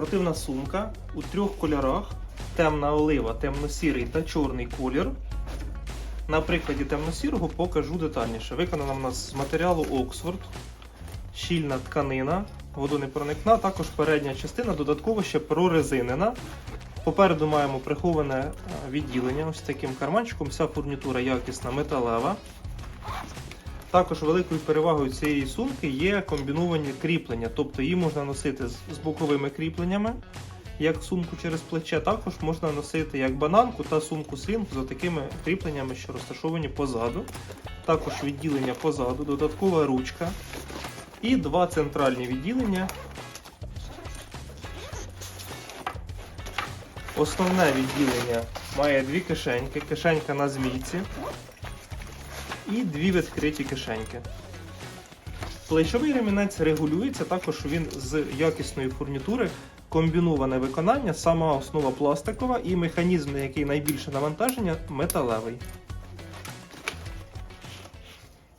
Спортивна сумка у трьох кольорах: темна олива, темно-сірий та чорний колір. На прикладі темно-сірого покажу детальніше. Виконана в нас з матеріалу Оксфорд, щільна тканина, водонепроникна, також передня частина додатково ще прорезинена. Попереду маємо приховане е, відділення ось таким карманчиком. Вся фурнітура якісна металева. Також великою перевагою цієї сумки є комбіновані кріплення, тобто її можна носити з боковими кріпленнями, як сумку через плече. Також можна носити як бананку та сумку слінг з такими кріпленнями, що розташовані позаду. Також відділення позаду, додаткова ручка і два центральні відділення. Основне відділення має дві кишеньки, кишенька на змійці і дві відкриті кишеньки. Плечовий ремінець регулюється, також він з якісної фурнітури, комбіноване виконання, сама основа пластикова і механізм, на який найбільше навантаження, металевий.